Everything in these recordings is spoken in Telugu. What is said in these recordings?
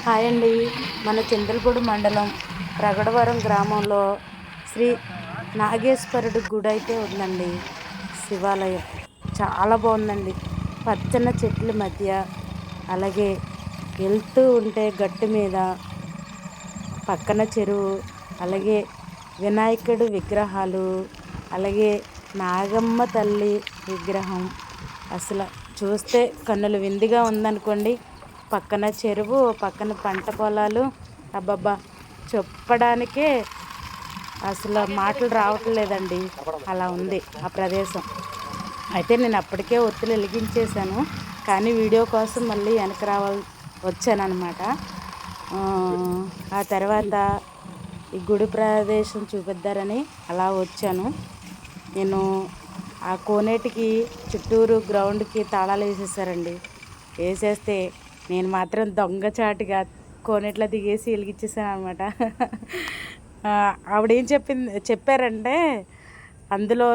హాయ్ అండి. మన చింతలపూడి మండలం ప్రగడవరం గ్రామంలో శ్రీ నాగేశ్వరుడి గుడి అయితే ఉందండి. శివాలయం. చాలా బాగుందండి. పచ్చని చెట్ల మధ్య అలాగే వెళ్తూ ఉంటే గట్టు మీద పక్కన చెరువు అలాగే వినాయకుడు విగ్రహాలు అలాగే నాగమ్మ తల్లి విగ్రహం. అసలు చూస్తే కన్నులు విందుగా ఉందనుకోండి. పక్కన చెరువు పక్కన పంట పొలాలు. అబ్బబ్బా! చెప్పడానికే అసలు మాటలు రావట్లేదండి. అలా ఉంది ఆ ప్రదేశం. అయితే నేను అప్పటికే ఒత్తిడి వెలిగించేశాను. కానీ వీడియో కోసం మళ్ళీ వెనక రావాలి వచ్చానమాట ఆ తర్వాత ఈ గుడి ప్రదేశం చూపిద్దారని అలా వచ్చాను. నేను ఆ కోనేటికి చుట్టూరు గ్రౌండ్కి తాళాలు వేసేసారండి. వేసేస్తే నేను మాత్రం దొంగచాటుగా కోనేట్లో దిగేసి వెలిగించేసాను అనమాట ఆవిడ చెప్పింది చెప్పారంటే అందులో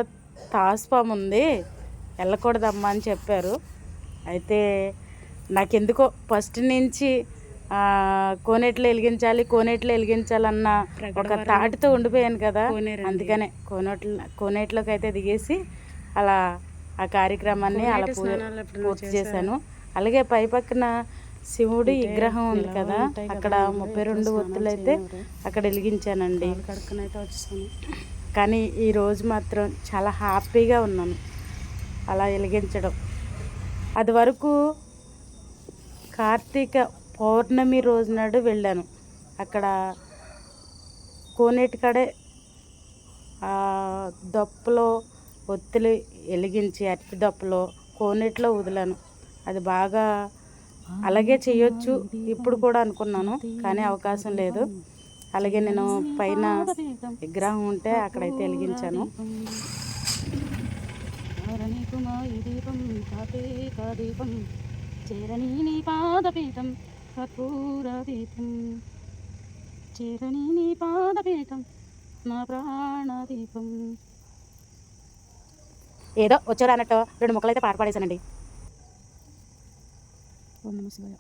తాసుపాము ఉంది వెళ్ళకూడదమ్మా అని చెప్పారు. అయితే నాకెందుకో ఫస్ట్ నుంచి కోనేట్లో వెలిగించాలి కోనేట్లో వెలిగించాలన్న ఒక తాటితో ఉండిపోయాను కదా. అందుకనే కోనేట్లో కోనేట్లోకి అయితే దిగేసి అలా ఆ కార్యక్రమాన్ని అలా పూర్తి చేశాను. అలాగే పై పక్కన శివుడి విగ్రహం ఉంది కదా అక్కడ ముప్పై రెండు ఒత్తులు అయితే అక్కడ వెలిగించానండి. కానీ ఈరోజు మాత్రం చాలా హ్యాపీగా ఉన్నాను. అలా వెలిగించడం. అది వరకు కార్తీక పౌర్ణమి రోజు నాడు వెళ్ళాను. అక్కడ కోనేటి కాడే దొప్పలో ఒత్తులు వెలిగించి అరటి దొప్పలో కోనేటిలో వదిలాను. అది బాగా అలాగే చేయొచ్చు. ఇప్పుడు కూడా అనుకున్నాను కానీ అవకాశం లేదు. అలాగే నేను పైన విగ్రహం ఉంటే అక్కడైతే వెలిగించాను. దీపం చేరని నీ పాదపీఠం కర్పూరదీపం నా ప్రాణదీపం ఏదో వచ్చారు అన్నట్టు రెండు ముక్కలైతే అయితే పాట పాడేశానండి ఓం నమ శివాయ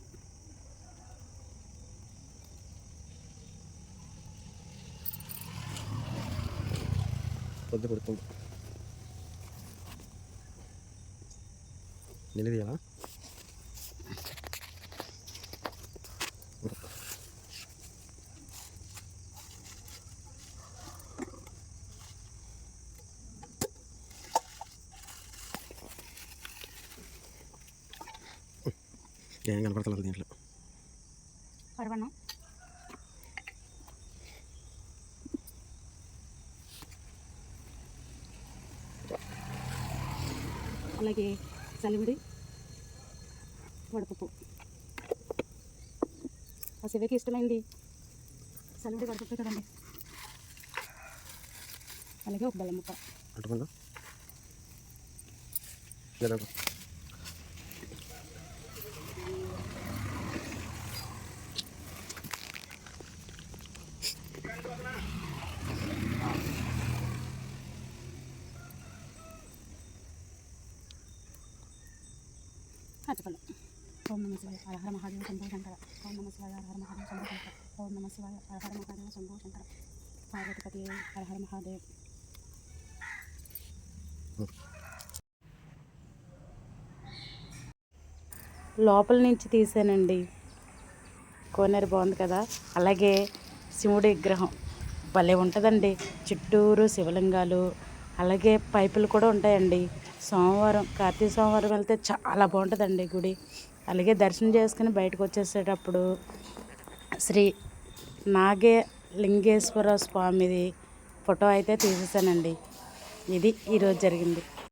పొద్దు కొడుతుంది నిలదీయాలా ఏం కనపడతలేదు దీంట్లో. అలాగే చలివిడి వడపప్పు. ఆ శివకి ఇష్టమైంది చలివిడి వడపప్పు కదండి. అలాగే ఒక బెల్లం ముక్క. అట్టుకుందా ఓం నమ శివాయ హరహర మహాదేవ శంభో శంకర. ఓం నమ శివాయ హరహర మహాదేవ శంభో శంకర. ఓం నమ శివాయ హరహర మహాదేవ శంభో శంకర. పార్వతిపతి హరహర మహాదేవ్. లోపల నుంచి తీసానండి. కోనేరు బాగుంది కదా? అలాగే శివుడి విగ్రహం. భలే ఉంటుందండి. చుట్టూరు శివలింగాలు. అలాగే పైపులు కూడా ఉంటాయండి. సోమవారం కార్తీక సోమవారం వెళ్తే చాలా బాగుంటుందండి గుడి. అలాగే దర్శనం చేసుకుని బయటకు వచ్చేసేటప్పుడు శ్రీ నాగే లింగేశ్వర స్వామిది ఫోటో అయితే తీసేసానండి. ఇది ఈరోజు జరిగింది.